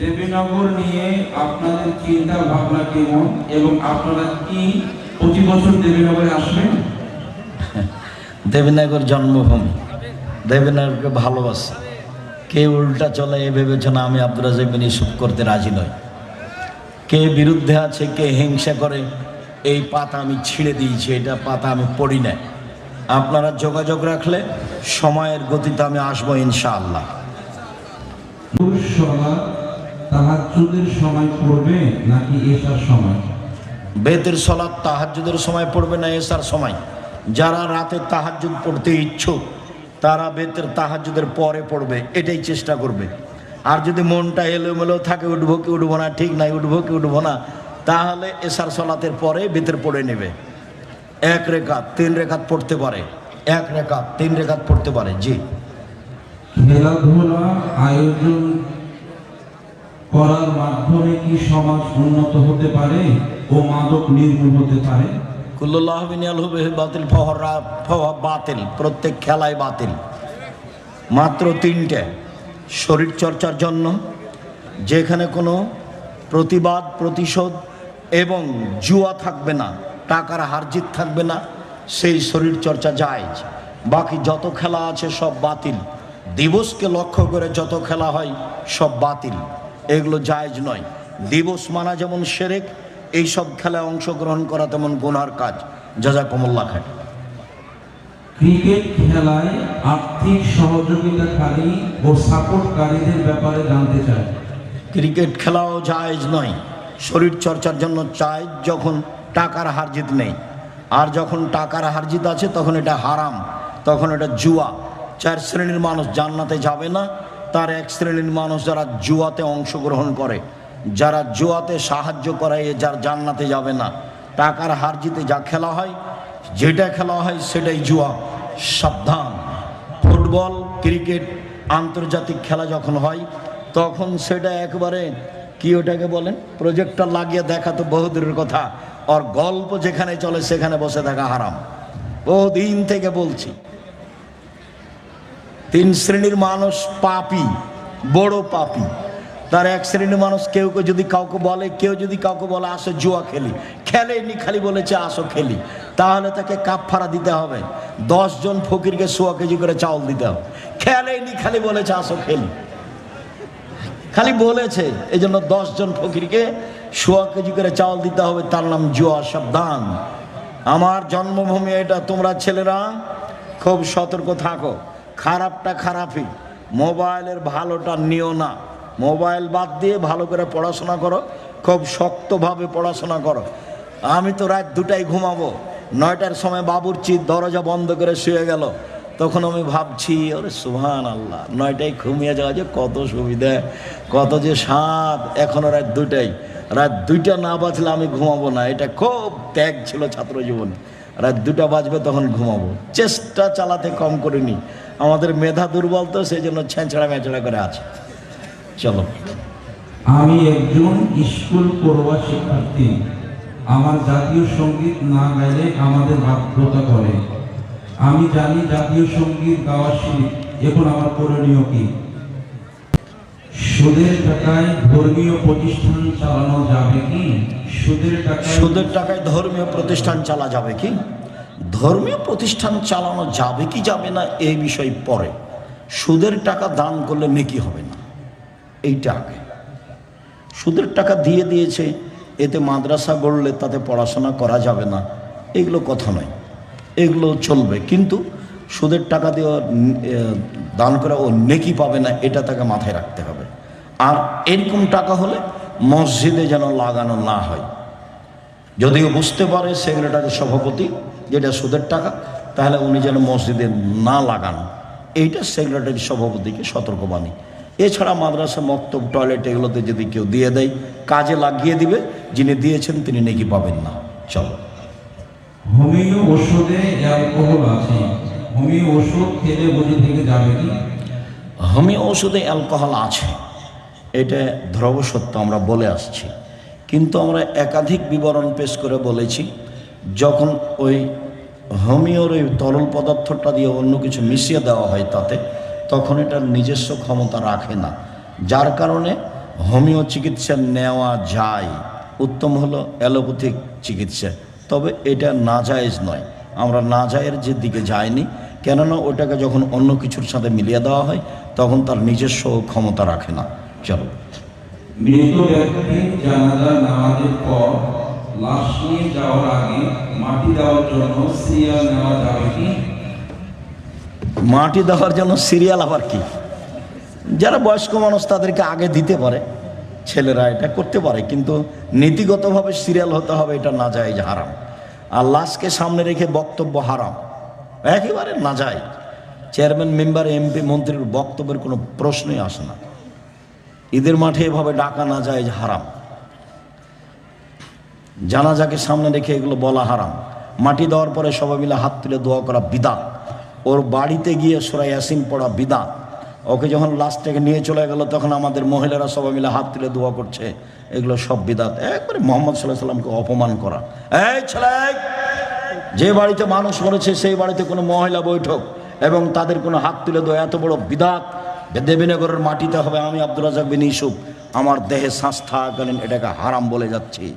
দেবীনগর নিয়ে আপনাদের চিন্তা ভাবনা কেমন এবং আপনারা কি প্রতি বছর দেবীনগরে আসবেন? দেবীনগর জন্মভূমি। দেবীনগরকে ভালোবাসে। কে উল্টা চলে এ বিবেচনা আমি আব্দুল রাজাক বিন ইউসুফ করতে রাজি নই। কে বিরুদ্ধে আছে কে হিংসা করে এই পাতা আমি ছিঁড়ে দিয়েছি এটা পাতা আমি পড়ি না আপনারা যোগাযোগ রাখলে সময়ের গতিতে আমি আসব ইনশাআল্লাহ। তাহাজ্জুদের সময় পড়বে নাকি এসার সময়? বেতের সলাৎ তাহাজ্জুদের সময় পড়বে না এসার সময়? যারা রাতে তাহাজ্জুদ পড়তে ইচ্ছুক তারা বেতের তাহাজ্জুদের পরে পড়বে এটাই চেষ্টা করবে। আর যদি মনটা এলোমেলো থাকে উঠবো কি উঠবো না ঠিক নাই উঠবো কি উঠবো না তাহলে এসার সলাতের পরে বেতের পড়ে নেবে। এক রেখাত তিন রেখাত পড়তে পারে। এক রেখাত তিন রেখাত পড়তে পারে জি। খেলাধুলা আয়োজন করার মাধ্যমে কি সমাজ উন্নত হতে পারে ও মাদক নির্মূল হতে পারে? বাতিল প্রত্যেক খেলায় বাতিল। মাত্র তিনটে শরীর চর্চার জন্য, যেখানে কোনো প্রতিবাদ, প্রতিশোধ এবং জুয়া থাকবে না, টাকার হারজিত থাকবে না, সেই শরীর চর্চা জায়জ। বাকি যত খেলা আছে সব বাতিল। দিবসকে লক্ষ্য করে যত খেলা হয় সব বাতিল। এগুলো জায়েজ নয়। দিবস মানা যেমন সেরেক এইসব খেলায় অংশগ্রহণ করা তেমন গুনার কাজ। জাজাকুমুল্লাহ খায় ক্রিকেট খেলায় আর্থিক সহযোগিতাকারী ও সাপোর্টকারীদের ব্যাপারে জানতে চাই। ক্রিকেট খেলাও জায়েজ নয়। শরীর চর্চার জন্য চাই যখন টাকার হারজিত নেই। আর যখন টাকার হারজিত আছে তখন এটা হারাম তখন এটা জুয়া। চার শ্রেণির মানুষ জান্নাতে যাবে না তার এক শ্রেণির মানুষ যারা জুয়াতে অংশগ্রহণ করে, যারা জুয়াতে সাহায্য করে এ যার জান্নাতে যাবে না। টাকার হার জিতে যা খেলা হয়, যেটা খেলা হয় সেটাই জুয়া। সাবধান। ফুটবল, ক্রিকেট, আন্তর্জাতিক খেলা যখন হয়, তখন সেটা একবারে কি ওটাকে বলেন প্রজেক্টর লাগিয়ে দেখা তো বহুদূরের কথা। আর গল্প যেখানে চলে সেখানে বসে থাকা হারাম। বহুদিন থেকে বলছি। তিন শ্রেণির মানুষ পাপি, বড় পাপি। তার এক শ্রেণির মানুষ কেউ কেউ যদি কাউকে বলে, কেউ যদি কাউকে বলে, আসো জুয়া খেলি। খেলেনি, খালি বলেছে, আসো খেলি। তাহলে তাকে কাপ কাপফারা দিতে হবে। জন ফকিরকে সোয়া কেজি করে চাউল দিতে হবে। খেলেনি, খালি বলেছে, আসো খেলি। খালি বলেছে এই জন্য জন ফকিরকে সোয়া কেজি করে চাউল দিতে হবে। তার নাম জুয়া সাবধান। আমার জন্মভূমি এটা। তোমরা ছেলেরা খুব সতর্ক থাকো। খারাপটা খারাপই। মোবাইলের ভালোটা নিও না। মোবাইল বাদ দিয়ে ভালো করে পড়াশোনা করো, খুব শক্তভাবে পড়াশোনা করো। আমি তো রাত দুটাই ঘুমাবো। নয়টার সময় বাবুরচি দরজা বন্ধ করে শুয়ে গেল। তখন আমি ভাবছি, ওরে সুহান আল্লাহ নয়টায় ঘুমিয়ে যাওয়া যে কত সুবিধা, কত যে স্বাদ। এখনও রাত দুটাই রাত দুইটা না বাজলে আমি ঘুমাবো না। এটা খুব ত্যাগ ছিল ছাত্র জীবনে। রাত দুটা বাজবে তখন ঘুমাবো। চেষ্টা চালাতে কম করিনি। আমাদের মেধা দুর্বল তো সেই জন্য ছেঁচড়া মেচড়া করে আছে। চলো। আমি একজন স্কুল পড়ুয়া শিক্ষার্থী। আমার জাতীয় সংগীত না গাইলে আমাদের বাধ্যতা করে আমি জানি জাতীয় সংগীত গাওয়া শিখ এখন আমার করণীয় কি? সুদের টাকায় ধর্মীয় প্রতিষ্ঠান চালানো যাবে কি? সুদের টাকায় সুদের টাকায় ধর্মীয় প্রতিষ্ঠান চালা যাবে কি? ধর্মীয় প্রতিষ্ঠান চালানো যাবে কি যাবে না এই বিষয় পরে। সুদের টাকা দান করলে নেকি হবে না। এইটা আগে। সুদের টাকা দিয়ে দিয়েছে, এতে মাদ্রাসা গড়লে তাতে পড়াশোনা করা যাবে না, এগুলো কথা নয়। এগুলো চলবে। কিন্তু সুদের টাকা দিয়ে দান করে ও নেকি পাবে না, এটা তাকে মাথায় রাখতে হবে। আর এরকম টাকা হলে মসজিদে যেন লাগানো না হয়। যদিও বুঝতে পারে সেক্রেটারি সভাপতি যেটা সুদের টাকা তাহলে উনি যেন মসজিদে না লাগান। এইটা সেক্রেটারি সভাপতিকে সতর্কবাণী। এছাড়া মাদ্রাসা মক্তব টয়লেট এগুলোতে যদি কেউ দিয়ে দেয় কাজে লাগিয়ে দিবে যিনি দিয়েছেন তিনি নেকি পাবেন না। চলো। হোমিও ওষুধে অ্যালকোহল আছে। হোমিও ওষুধ খেলে বুঝে থেকে যাবে কি? হোমিও ওষুধে অ্যালকোহল আছে। এটা ধ্রব সত্য আমরা বলে আসছি। কিন্তু আমরা একাধিক বিবরণ পেশ করে বলেছি, যখন ওই হোমিওর ওই তরল পদার্থটা দিয়ে অন্য কিছু মিশিয়ে দেওয়া হয় তাতে, তখন এটা নিজস্ব ক্ষমতা রাখে না। যার কারণে হোমিও চিকিৎসা নেওয়া যায়। উত্তম হলো অ্যালোপ্যাথিক চিকিৎসা। তবে এটা নাজায়েজ নয়। আমরা নাজায়ের যে দিকে যাইনি, কেননা ওটাকে যখন অন্য কিছুর সাথে মিলিয়ে দেওয়া হয়, তখন তার নিজস্ব ক্ষমতা রাখে না। চলো। মৃত জানাজা নামাজের পর লাশ নিয়ে যাওয়ার আগে মাটি দেওয়ার জন্য সিরিয়াল নেওয়া যাবে কি? মাটি দেওয়ার জন্য সিরিয়াল আবার কি? যারা বয়স্ক মানুষ তাদেরকে আগে দিতে পারে, ছেলেরা এটা করতে পারে, কিন্তু নীতিগতভাবে সিরিয়াল হতে হবে, এটা না যায় হারাম। আর লাশকে সামনে রেখে বক্তব্য হারাম। একেবারে না যায় চেয়ারম্যান, মেম্বার, এমপি, মন্ত্রীর বক্তব্যের কোনো প্রশ্নই আসে না। ঈদের মাঠে এভাবে ডাকা না যায় হারাম। জানাজাকে সামনে রেখে এগুলো বলা হারাম। মাটি দেওয়ার পরে সবাই মিলে হাত তুলে দোয়া করা বিদা ওর বাড়িতে গিয়ে সোরাই ইয়াসিন পড়া বিদা ওকে যখন লাস্টটাকে নিয়ে চলে গেল, তখন আমাদের মহিলারা সবাই মিলে হাত তুলে দোয়া করছে। এগুলো সব বিদাত। একবারে মোহাম্মদ সাল্লাহ সাল্লামকে অপমান করা। এই ছেলে, যে বাড়িতে মানুষ মরেছে, সেই বাড়িতে কোনো মহিলা বৈঠক এবং তাদের কোনো হাত তুলে দেওয়া এত বড় বিদাত। দেবীনগরের মাটিতে হবে আমি আব্দুল রাজাক বিন ইসুফ আমার দেহে শ্বাস থাকালীন এটাকে হারাম বলে যাচ্ছি।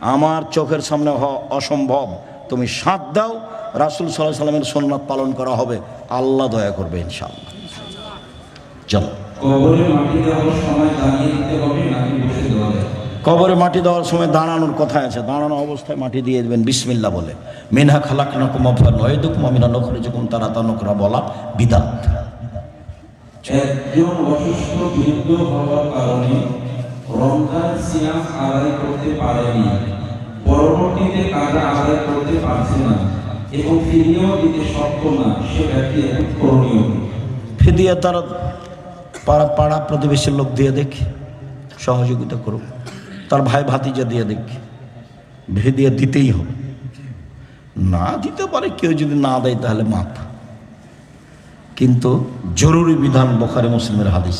আমার চোখের সামনে হওয়া অসম্ভব। তুমি সাঁত দাও রাসুল সাল্লাহ সাল্লামের সোননাথ পালন করা হবে। আল্লাহ দয়া করবে ইনশাআল্লাহ। চলো। কবরে মাটি দেওয়ার সময় দাঁড়ানোর কথা আছে। দাঁড়ানো অবস্থায় মাটি দিয়ে দেবেন বিসমিল্লা বলে। মিনহা খালাক নকুম নয়দুকুম আমিনা নখরে যখন তারা তা নকরা বলা বিদাত। একজন অসুস্থ বৃদ্ধ হওয়ার কারণে রমজান সিয়াম আদায় করতে পারেনি। পরবর্তীতে কাজা আদায় করতে পারছে না এবং ফিরিয়েও দিতে সক্ষম না সে ব্যক্তি এখন করণীয়। কি? ফিদিয়া তারা পাড়া পাড়া প্রতিবেশীর লোক দিয়ে দেখ, সহযোগিতা করুক। তার ভাই ভাতিজা দিয়ে দেখ ভেদিয়া দিতেই হবে। না দিতে পারে, কেউ যদি না দেয় তাহলে মাপ কিন্তু জরুরি বিধান বখারে মুসলিমের হাদিস।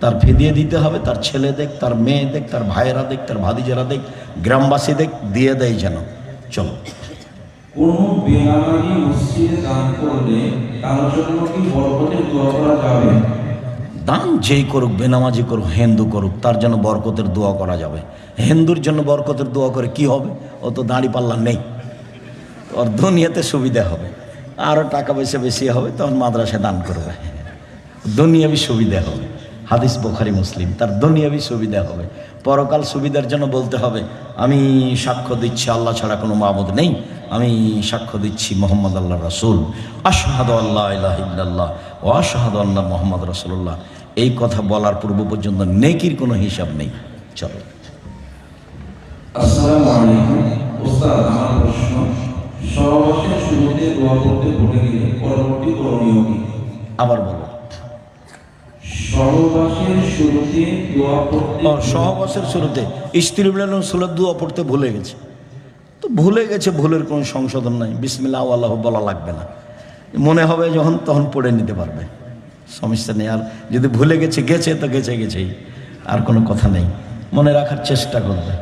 তার ফেদিয়ে দিতে হবে তার ছেলে দেখ তার মেয়ে দেখ তার ভাইয়েরা দেখ তার ভাতিজারা দেখ গ্রামবাসী দেখ দিয়ে দেয় যেন। চলো। কোনো বেনামাজি মসজিদে দান করলে তার জন্য কি বরকতের দোয়া করা যাবে? দান যেই করুক বেনামাজি করুক হিন্দু করুক তার জন্য বরকতের দোয়া করা যাবে। হিন্দুর জন্য বরকতের দোয়া করে কি হবে? ও তো দাঁড়ি পাল্লা নেই। ওর দুনিয়াতে সুবিধা হবে। আরও টাকা পয়সা বেশি হবে, তখন মাদ্রাসায় দান করবে। দুনিয়াবি সুবিধা হবে। হাদিস বোখারি, মুসলিম, তার দুনিয়াবি সুবিধা হবে। পরকাল সুবিধার জন্য বলতে হবে, আমি সাক্ষ্য দিচ্ছি, আল্লাহ ছাড়া কোনো মাবুদ নেই। আমি সাক্ষ্য দিচ্ছি মোহাম্মদ আল্লাহ রসুল। আশহাদ আল্লাহ ইল্লাল্লাহ ও আশহাদ আল্লাহ মোহাম্মদ রসুল্লাহ এই কথা বলার পূর্ব পর্যন্ত নেকির কোনো হিসাব নেই। চলো। আসসালামু আলাইকুম। ওস্তাদ, আমার প্রশ্ন সহবাসের শুরুতে দোয়া করতে ভুলে গেলে পরবর্তী করণীয় কি? আবার বলো। সহবাসের শুরুতে দোয়া করতে সহবাসের শুরুতে। স্ত্রী মিলন সুলত দোয়া পড়তে ভুলে গেছে। তো ভুলে গেছে ভুলের কোনো সংশোধন নাই। বিসমিল্লাহ আল্লাহ বলা লাগবে না। মনে হবে যখন তখন পড়ে নিতে পারবে। সমস্যা নেই আর যদি ভুলে গেছে গেছে তো গেছে গেছেই। আর কোনো কথা নেই। মনে রাখার চেষ্টা করবে।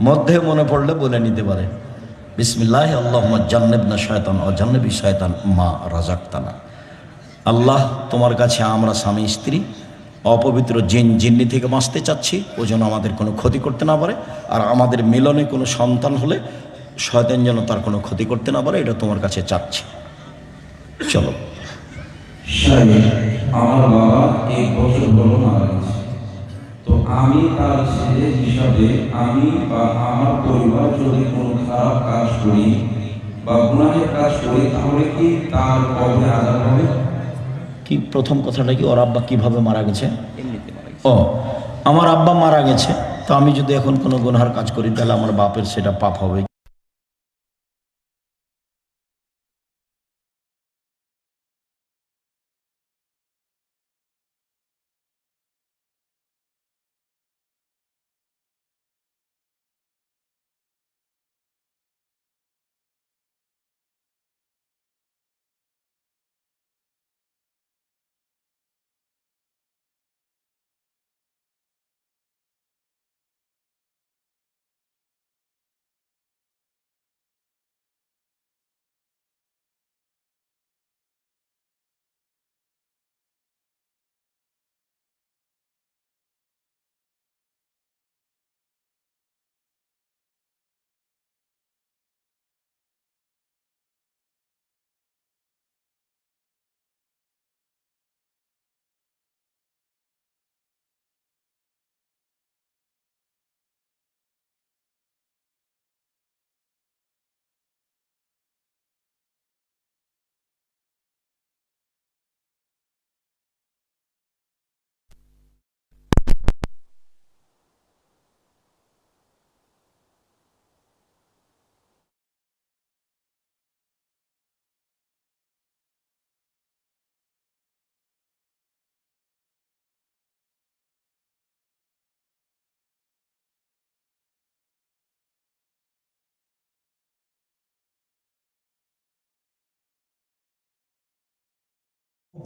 মধ্যে মনে পড়লে বলে নিতে পারে। বিসমিল্লাহ আল্লাহ জান্নেব না শয়তান ও জান্নেবি শয়তান মা রাজাক্তানা আল্লাহ তোমার কাছে আমরা স্বামী, স্ত্রী, অপবিত্র জিন, জিন্নি থেকে বাঁচতে চাচ্ছি, ও যেন আমাদের কোনো ক্ষতি করতে না পারে, আর আমাদের মিলনে কোনো সন্তান হলে শয়তান যেন তার কোনো ক্ষতি করতে না পারে, এটা তোমার কাছে চাচ্ছি। চলো। আমার বাবা এক বছর হলো মারা তো আমি তার ছেলে হিসাবে আমি বা আমার পরিবার যদি কোনো খারাপ কাজ করি বা গুণাহের কাজ করি তাহলে কি তার কবরে আজাদ হবে? কি প্রথম কথাটা কি? ওর আব্বা কীভাবে মারা গেছে। ও আমার আব্বা মারা গেছে তো আমি যদি এখন কোনো গুনহার কাজ করি তাহলে আমার বাপের সেটা পাপ হবে।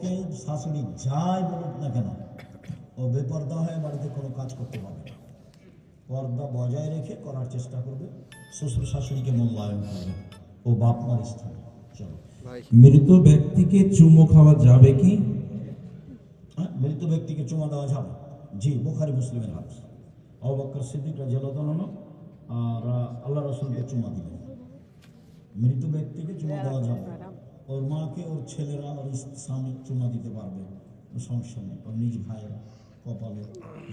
বউকে শাশুড়ি যাই বলুক না কেন ও বেপর্দা হয়ে বাড়িতে কোনো কাজ করতে পারবে না। পর্দা বজায় রেখে করার চেষ্টা করবে শ্বশুর শাশুড়িকে মূল্যায়ন করবে ও বাপ মার স্থানে চলো। মৃত ব্যক্তিকে চুমো খাওয়া যাবে কি? হ্যাঁ মৃত ব্যক্তিকে চুমা দেওয়া যাবে। জি বুখারি মুসলিমের হাদিস। আবু বকর সিদ্দিক রাদিয়াল্লাহু আর আল্লাহ রাসূলকে চুমা দিলেন। মৃত ব্যক্তিকে চুমা দেওয়া যাবে। ওর মাকে ওর ছেলেরা ওর স্বামী চুমা দিতে পারবে। সমস্যা নেই। ওর নিজ ভাইয়েরা কপালে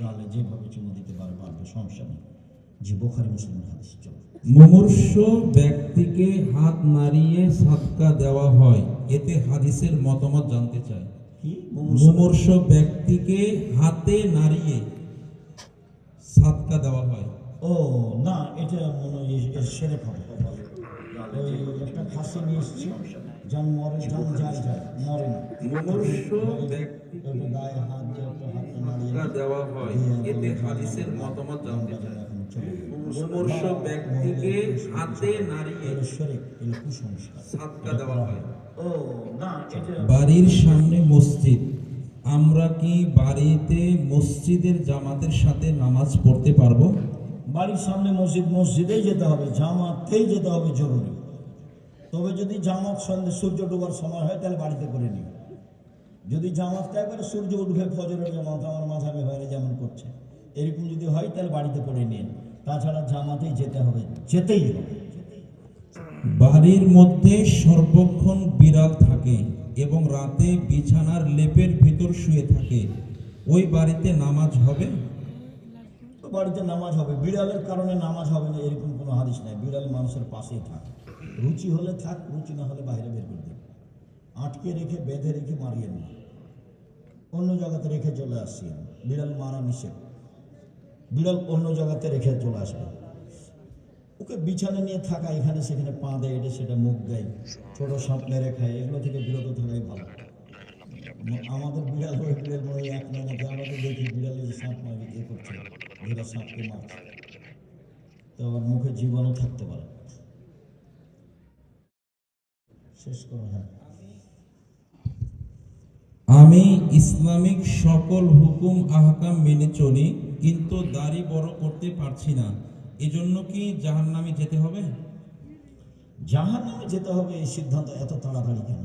গালে যেভাবে চুমা দিতে পারে পারবে। সমস্যা নেই। জি বুখারি মুসলিমের হাদিস চলো। মুমূর্ষ ব্যক্তিকে হাত নাড়িয়ে সাদকা দেওয়া হয়। এতে হাদিসের মতামত জানতে চাই। কি? মুমূর্ষ ব্যক্তিকে হাতে নাড়িয়ে সাদকা দেওয়া হয়। ও না এটা মনে হয় সেরে খাবে একটা খাসি নিয়ে এসছি। যান মরে যান যায় যায় মরে না। মুমূর্ষ ব্যক্তিকে গায়ে হাত দিয়ে একটা নাড়িয়ে দেওয়া হয় এতে হাদিসের মতামত জানতে চাই এখন ব্যক্তিকে হাতে নাড়িয়ে এর সেরে এর কুসংস্কার সাদকা দেওয়া হয়। ও বাড়ির সামনে মসজিদ। আমরা কি বাড়িতে মসজিদের জামাতের সাথে নামাজ পড়তে পারব? বাড়ির সামনে মসজিদ মসজিদেই যেতে হবে জামাতেই যেতে হবে জরুরি। তবে যদি জামাত সন্ধ্যে সূর্য ডোবার সময় হয় তাহলে বাড়িতে করে নিও। যদি জামাতটা একবারে সূর্য উঠবে ফজরের জামাত আমার মাথাবে বাইরে যেমন করছে। এরকম যদি হয় তাহলে বাড়িতে করে নিন। তাছাড়া জামাতেই যেতে হবে যেতেই হবে। বাড়ির মধ্যে সর্বক্ষণ বিড়াল থাকে এবং রাতে বিছানার লেপের ভিতর শুয়ে থাকে। ওই বাড়িতে নামাজ হবে? বাড়িতে নামাজ হবে। বিড়ালের কারণে নামাজ হবে না এরকম কোনো হাদিস নাই। বিড়াল মানুষের পাশেই থাকে। রুচি হলে থাক, রুচি না হলে বাইরে বের করে আটকে রেখে, বেঁধে রেখে মারিয়েন না অন্য জায়গাতে রেখে চলে আসছি। বিড়াল মারা নিষেধ। বিড়াল অন্য জায়গাতে রেখে চলে আসবে। ওকে বিছানা নিয়ে থাকা, এখানে সেখানে পা দেয়, এটা সেটা মুখ দেয়। ছোট সাপ মেরে খায়, এগুলো থেকে বিরত থাকাই ভালো। আমাদের বিড়াল ওই বিড়াল হয় এক নম্বর আমরা তো দেখি, বিড়ালে সাপ মারে ইয়ে করছে। ধরে সাপকে মারছে। তো আবার মুখে জীবাণু থাকতে পারে শেষ করো হ্যাঁ আমি ইসলামিক সকল হুকুম আহকাম মেনে চলি কিন্তু দাড়ি বড় করতে পারছি না। এজন্য কি জাহান্নামে যেতে হবে? জাহান নামে যেতে হবে এই সিদ্ধান্ত এত তাড়াতাড়ি কেন?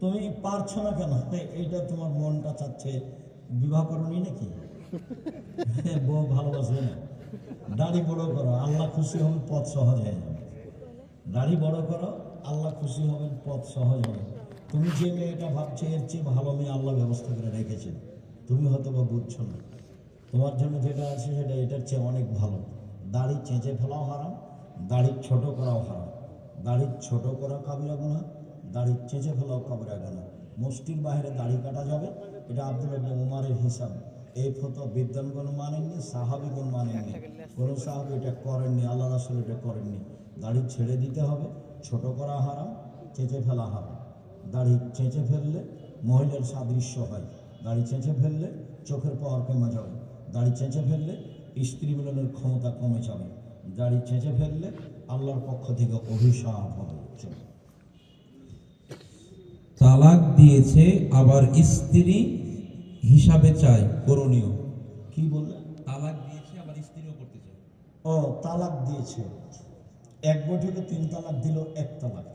তুমি পারছ না কেন? এইটা তোমার মনটা চাচ্ছে বিবাহ করনি নাকি? বউ ভালোবাসবে না। দাড়ি বড় করো আল্লাহ খুশি হবে পথ সহজ হয়ে যাবে। দাড়ি বড় করো, আল্লাহ খুশি হবেন, পথ সহজ হবে। তুমি যে মেয়েটা ভাবছ, এর চেয়ে ভালো মেয়ে আল্লাহ ব্যবস্থা করে রেখেছেন। তুমি হয়তো বা বুঝছ না। তোমার জন্য যেটা আছে, সেটা এটার চেয়ে অনেক ভালো। দাড়ি চেঁচে ফেলাও হারাম, দাড়ি ছোট করাও হারাম। দাড়ি ছোট করা কাবিরা গুণা দাড়ি চেঁচে ফেলাও কাবিরা গুণা মুষ্টির বাইরে দাড়ি কাটা যাবে, এটা আব্দুল উমারের হিসাব। এই ফতো বিদ্যানগণ মানেননি, সাহাবিগণ মানেননি। কোনো সাহাবি এটা করেননি, আল্লাহ রাসুল এটা করেননি। দাড়ি ছেড়ে দিতে হবে ছোট করা হারাম চেঁচে ফেলা হারাম। দাড়ি চেঁচে ফেললে মহিলার সাদৃশ্য হয়। দাড়ি চেঁচে ফেললে চোখের পাওয়ার কমে যাবে। দাড়ি চেঁচে ফেললে স্ত্রী মিলনের ক্ষমতা কমে যাবে। দাড়ি চেঁচে ফেললে আল্লাহর পক্ষ থেকে অভিশাপ হবে। তালাক দিয়েছে আবার স্ত্রী হিসাবে চায় করণীয়। কি বললে তালাক দিয়েছে আবার স্ত্রীও করতে চায়। ও তালাক দিয়েছে। এক বৈঠকে তিন তালাক দিল, এক তালাক।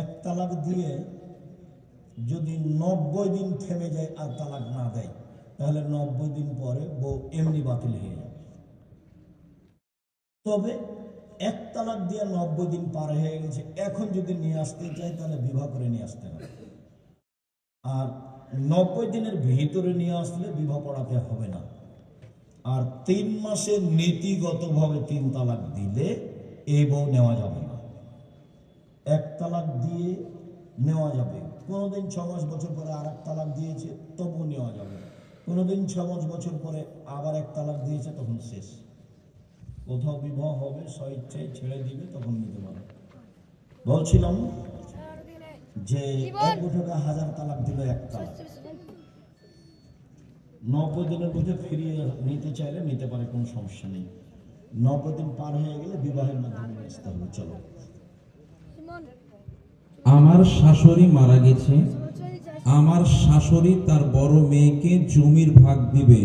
এক তালাক দিয়ে যদি নব্বই দিন থেমে যায় আর তালাক না দেয়, তাহলে নব্বই দিন পরে বউ এমনি বাতিল হয়ে যাবে তবে এক তালাক দিয়ে নব্বই দিন পার হয়ে গেছে। এখন যদি নিয়ে আসতে চাই তাহলে বিবাহ করে নিয়ে আসতে হবে। আর নব্বই দিনের ভিতরে নিয়ে আসলে বিবাহ পড়াতে হবে না। আর তিন মাসে নীতিগতভাবে তিন তালাক দিলে এই বউ নেওয়া যাবে এক তালাক দিয়ে নেওয়া যাবে। কোনোদিন ছ মাস বছর পরে আর এক তালাক দিয়েছে তবু নেওয়া যাবে কোনোদিন ছ মাস বছর পরে আবার এক তালাক দিয়েছে, তখন শেষ। কোথাও বিবাহ হবে, স্বইচ্ছায় ছেড়ে দিবে, তখন নিতে পারে বলছিলাম যে এক বছরে হাজার তালাক দিল এক তালাক। নব্বই দিনের মধ্যে ফিরিয়ে নিতে চাইলে নিতে পারে, কোনো সমস্যা নেই। নব্বই দিন পার হয়ে গেলে বিবাহের মাধ্যমে আসতে হবে চলো। আমার শাশুড়ি মারা গেছে। আমার শাশুড়ি তার বড় মেয়েকে জমির ভাগ দিবে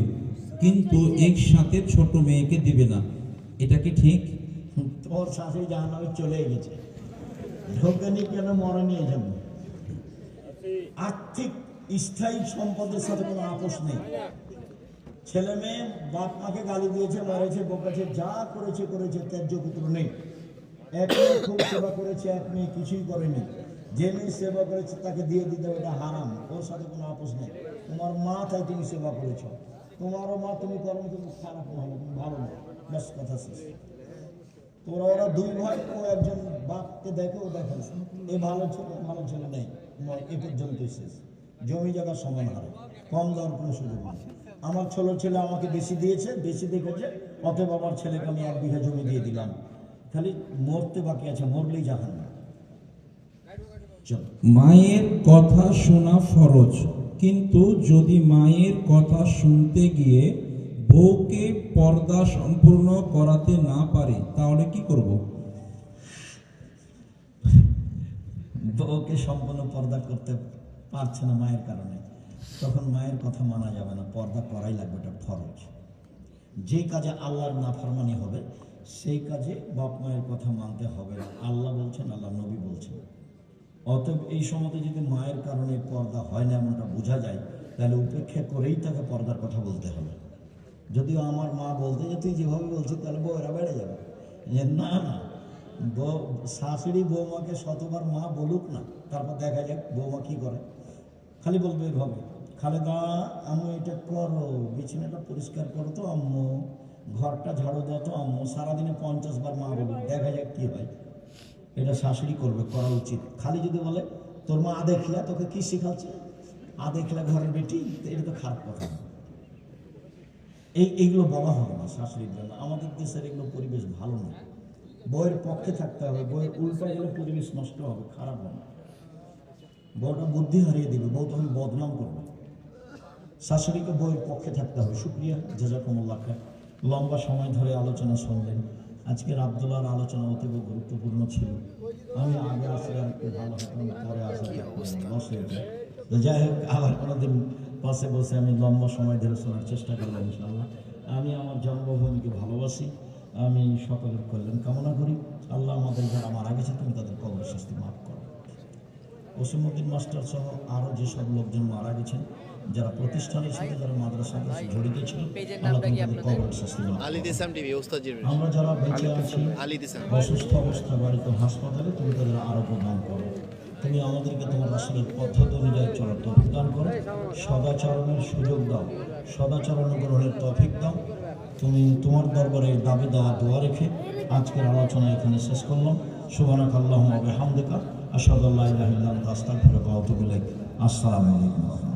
কিন্তু একসাথে ছোট মেয়েকে দিবে না। এটা কি ঠিক? তোর শাশুড়ি জাহান্নামে চলে গেছে। ঢোকেনি কেন মরেনি নিয়ে জন্য আর্থিক স্থায়ী সম্পদের সাথে কোনো আপোষ নেই। ছেলে মেয়ে বাপ মাকে গালি দিয়েছে, মারেছে, বকেছে, যা করেছে করেছে, ত্যায্য পুত্র নেই। এক মেয়ে খুব সেবা করেছে, এক মেয়ে কিছুই করেনি। যে মেয়ে সেবা করেছে, তাকে দিয়ে দিতে হবে, এটা হারাম। ওর সাথে কোনো আপোষ নেই। তোমার মা তাই তুমি সেবা করেছ। তোমারও মা তুমি করো তুমি খারাপ হলো, তুমি ভালো না। ব্যাস, কথা শেষ। তোরা ওরা দুই ভাই, ও একজন বাপকে দেখে ও দেখে। এ ভালো ছেলে ভালো ছেলে নেই। এ পর্যন্তই শেষ। জমি জায়গা সমান হারে। কম দেওয়ার কোনো সুযোগ নেই। আমার ছোট ছেলে আমাকে বেশি দিয়েছে বেশি দেখেছে অতএব আমার ছেলেকে আমি এক বিঘা জমি দিয়ে দিলাম। খালি মরতে বাকি আছে মরলেই জাহান না মায়ের কথা শোনা ফরজ কিন্তু যদি মায়ের কথা শুনতে গিয়ে বউকে পর্দা সম্পূর্ণ করাতে না পারে তাহলে কি করব? বউকে সম্পূর্ণ পর্দা করতে পারছে না মায়ের কারণে। তখন মায়ের কথা মানা যাবে না, পর্দা করাই লাগবে, এটা ফরজ। যে কাজে আল্লাহর নাফরমানি হবে, সেই কাজে বাপ মায়ের কথা মানতে হবে না। আল্লাহ বলছেন, আল্লাহ নবী বলছেন। অতএব এই সময়তে যদি মায়ের কারণে পর্দা হয় না, এমনটা বোঝা যায়, তাহলে উপেক্ষা করেই তাকে পর্দার কথা বলতে হবে। যদিও আমার মা বলতে যে, তুই যেভাবে বলছিস তাহলে বউয়েরা বেড়ে যাবে। যে, না না শাশুড়ি বৌমাকে শতবার মা বলুক না, তারপর দেখা যাক বৌমা কি করে। খালি বলবে এভাবে, খালেদা, আম্মু, এটা করো, বিছানাটা পরিষ্কার করো তো, আম্মু, ঘরটা ঝাড়ু দাও তো, আম্মু, সারাদিনে পঞ্চাশ বার মা বলুক দেখা যাক কি হয়। এটা শাশুড়ি করবে, করা উচিত। খালি যদি বলে, তোর মা আদে খিলা তোকে কি শেখাচ্ছে? আদে খিলা ঘরের বেটি, এটা তো খারাপ কথা এই, এইগুলো বলা হবে না শাশুড়ির জন্য। আমাদের দেশের এগুলো পরিবেশ ভালো না। বইয়ের পক্ষে থাকতে হবে, বইয়ের উল্টো গেলে পরিবেশ নষ্ট হবে, খারাপ হবে বউটা বুদ্ধি হারিয়ে দিবে বউ তখন বদনাম করবে। শাশুড়িকে বইয়ের পক্ষে থাকতে হবে। সুপ্রিয়া জাজাকুমুল্লাহ খান লম্বা সময় ধরে আলোচনা শুনলেন। আজকের আবদুল্লাহর আলোচনা অতীব গুরুত্বপূর্ণ ছিল। আমি আগে আসলে একটু ভালো হতাম পরে তো যাই হোক আবার কোনোদিন পাশে বসে আমি লম্বা সময় ধরে শোনার চেষ্টা করলাম ইনশাআল্লাহ। আমি আমার জন্মভূমিকে ভালোবাসি। আমি সকলের কল্যাণ কামনা করি। আল্লাহ আমাদের যারা মারা গেছে তুমি তাদের কবর শাস্তি মাফ করো। ওসিমুদ্দিন মাস্টার সহ আরও যেসব লোকজন মারা গেছেন যারা প্রতিষ্ঠানের সাথে যারা মাদ্রাসার সাথে জড়িত ছিল আমরা যারা বেঁচে আছি দিসাম। অসুস্থ অবস্থা বাড়িতে হাসপাতালে তুমি তাদের আরোগ্য দান করো। তুমি আমাদেরকে তোমার আসলের পদ্ধতি অনুযায়ী চলার তফিক দান করো। সদাচরণের সুযোগ দাও। সদাচরণ গ্রহণের তফিক দাও। তুমি তোমার দরবারে দাবি দেওয়া দোয়া রেখে আজকের আলোচনা এখানে শেষ করলাম। সুবানাক আল্লাহ হামদেকা ওয়া আতুবু ইলাইক। আসসালামু আলাইকুম।